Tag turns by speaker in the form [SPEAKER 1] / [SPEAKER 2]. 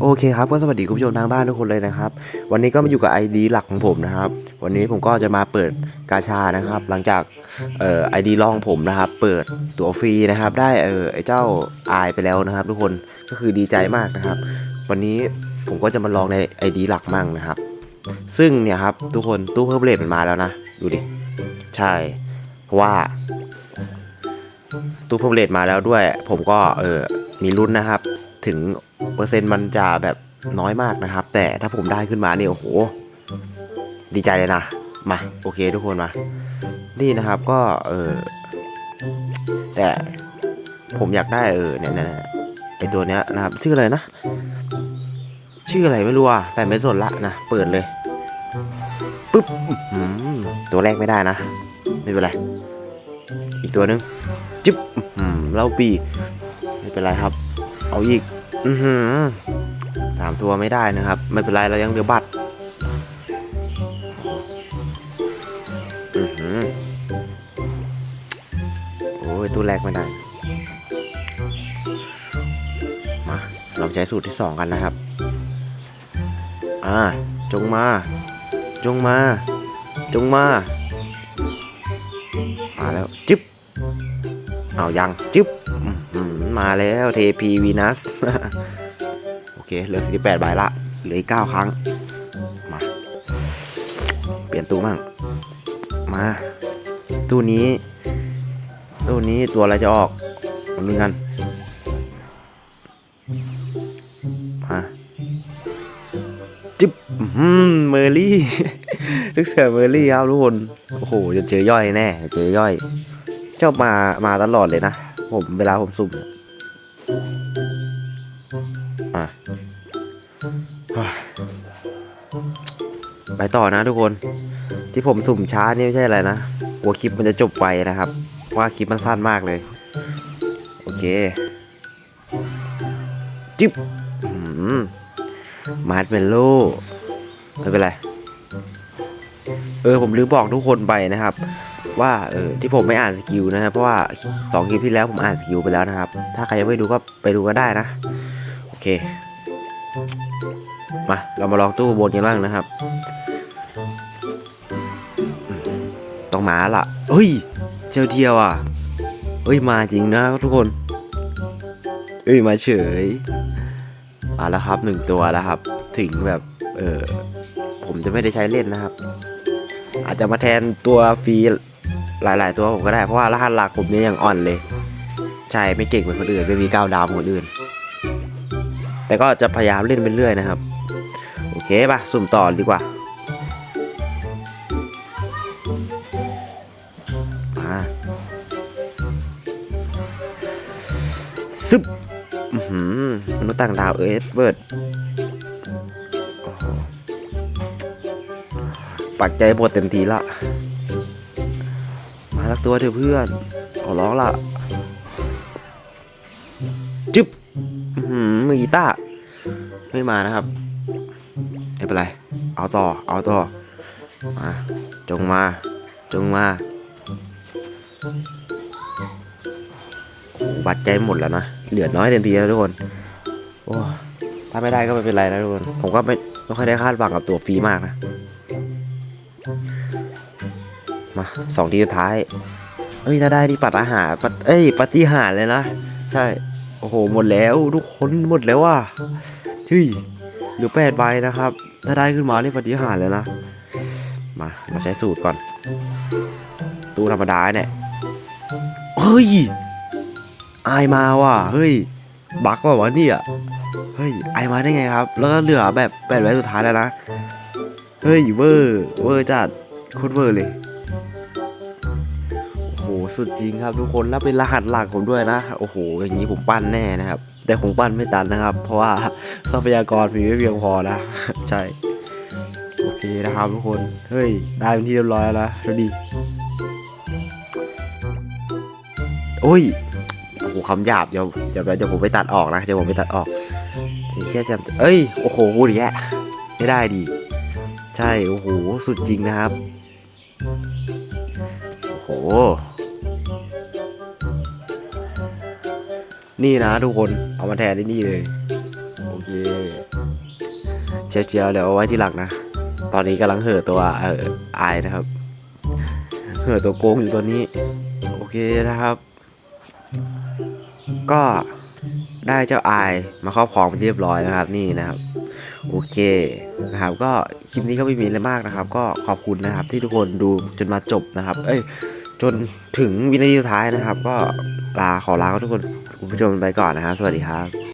[SPEAKER 1] โอเคครับก็สวัสดีคุณผู้ชมทางบ้านทุกคนเลยนะครับ วันนี้ก็มาอยู่กับ ID หลักของผมนะครับ วันนี้ผมก็จะมาเปิดกาชานะครับ หลังจากเอ่อ ID รองผมนะครับ เปิดตัวฟรีนะครับ ได้เออไอเจ้าอายไปแล้วนะครับ ทุกคนก็คือดีใจมากนะครับ วันนี้ผมก็จะมาลองใน ID หลักมั่งนะครับ ซึ่งเนี่ยครับทุกคนตู้เพิ่มเลทมันมาแล้วนะดูดิใช่เพราะว่าตู้เพิ่มเลทมาแล้วด้วย ผมก็เออมีลุ้นนะครับ ถึงเปอร์เซ็นต์มันจะแบบน้อยมากนะครับ แต่ถ้าผมได้ขึ้นมาเนี่ยโอ้โห ดีใจเลยนะ มา โอเคทุกคนมา นี่นะครับก็เออแต่ผมอยากได้เออเนี่ยเนี่ยไอตัวเนี้ยนะครับ ชื่ออะไรนะ ชื่ออะไรไม่รู้อะแต่ไม่สนละนะ เปิดเลยปุ๊บตัวแรกไม่ได้นะ ไม่เป็นไร อีกตัวนึง จิ๊บเล่าปี ไม่เป็นไรครับ เอาอีก อือหือสามตัวไม่ได้นะครับ ไม่เป็นไรเรายังเหลือบัตรอือหือโอ้ยตัวแรกไม่ได้ มาเราใช้สูตรที่สองกันนะครับ อ่า จงมา จงมา จงมามาแล้ว จิ๊บ เอายัง จิ๊บ มาแล้วเทพีวีนัสโอเคเหลือ48ใบละเหลืออีก9ครั้ง มา เปลี่ยนตู้มั่งมา ตู้นี้ ตู้นี้ตัวอะไรจะออกมาดูกันมาจิ๊บเมอร์รี่ลึกเสือเมอร์รี่ครับทุกคนโอ้โหจะเจอย่อยแน่เจอย่อยชอบมามาตลอดเลยนะ ผมเวลาผมสุ่ม อะไปต่อนะทุกคน ที่ผมสุ่มช้านี่ไม่ใช่อะไรนะกลัวคลิปมันจะจบไปนะครับ ว่าคลิปมันสั้นมากเลย โอเค จิ๊บมาร์ทเมลโล่ไม่เป็นไร เออผมลืมบอกทุกคนไปนะครับ ว่าเออที่ผมไม่อ่านสกิลนะครับเพราะว่าสองคลิปที่แล้วผมอ่านสกิลไปแล้วนะครับ ถ้าใครยังไม่ดูก็ไปดูก็ได้นะ โอเค มา เรามาลองตู้บนกันบ้างนะครับ ต้องมาละเฮ้ย เจลเทียวอะเฮ้ย มาจริงนะทุกคนเอ้ย มาเฉยมาแล้วครับหนึ่งตัวแล้วครับ ถึงแบบ เออผมจะไม่ได้ใช้เล่นนะครับ อาจจะมาแทนตัวฟรี หลาย ๆ ตัวผมก็ได้เพราะว่ารหัสหลักผมเนี่ยยังอ่อนเลย ใช่ไม่เก่งเหมือนคนอื่นไม่มีก้าวดาวเหมือนคนอื่น แต่ก็จะพยายามเล่นไปเรื่อยนะครับ โอเคป่ะสุ่มต่อดีกว่ามาซึบอื้อหือมนุษย์ต่างดาวเอสเบิร์ดปักใจหมดเต็มทีละ มาสักตัวเถอะเพื่อนขอร้องละจึ๊บมือกีตาร์ไม่มานะครับไม่เป็นไร เอาต่อ เอาต่อมาจงมา จงมาบัตรใจหมดแล้วนะเหลือน้อยเต็มทีแล้วทุกคนโอ้ถ้าไม่ได้ก็ไม่เป็นไรนะทุกคน ผมก็ไม่ไม่ค่อยได้คาดหวังกับตัวฟรีมากนะ มาสองทีสุดท้าย เอ้ยถ้าได้ที่ปัดอาหารปัดเอ้ยปฏิหารเลยนะ ใช่ โอ้โห หมดแล้วทุกคนหมดแล้วว่ะเฮ้ยเหลือแปดใบนะครับ ถ้าได้ขึ้นมานี่ปฏิหารเลยนะ มา มาใช้สูตรก่อน ตู้ธรรมดาเนี่ย เฮ้ย อายมาว่ะ เฮ้ย บักว่าวะเนี่ย เฮ้ย อายมาได้ไงครับ แล้วก็เหลือแบบแปดใบสุดท้ายแล้วนะ เฮ้ย เวอร์ เวอร์จัดโคตรเวอร์เลย สุดจริงครับทุกคนแล้วเป็นรหัสหลักผมด้วยนะ โอ้โห อย่างนี้ผมปั้นแน่นะครับ แต่คงปั้นไม่ตันนะครับ เพราะว่าทรัพยากรมีไม่เพียงพอนะ ใช่ โอเคนะครับทุกคน เฮ้ย ได้เป็นที่เรียบร้อยแล้วดูดิโอ้ยโอ้โหคำหยาบเดี๋ยวเดี๋ยวเดี๋ยวผมไปตัดออกนะเดี๋ยวผมไปตัดออกแค่จำเอ้ยโอ้โหพูดอย่างเงี้ยไม่ได้ดิใช่โอ้โหสุดจริงนะครับ โอ้โห นี่นะทุกคนเอามาแทนที่นี่เลย โอเคเชียวเชียวเดี๋ยวเอาไว้ที่หลังนะ ตอนนี้กำลังเห่อตัวเอออายนะครับ เห่อตัวโกงอยู่ตัวนี้ โอเคนะครับ ก็ได้เจ้าอายมาครอบครองเป็นที่เรียบร้อยนะครับนี่นะครับ โอเคนะครับก็คลิปนี้ก็ไม่มีอะไรมากนะครับ ก็ขอบคุณนะครับที่ทุกคนดูจนมาจบนะครับ เอ้ยจนถึงวินาทีสุดท้ายนะครับ ก็ ลาขอลาทุกคนคุณผู้ชมไปก่อนนะครับ สวัสดีครับ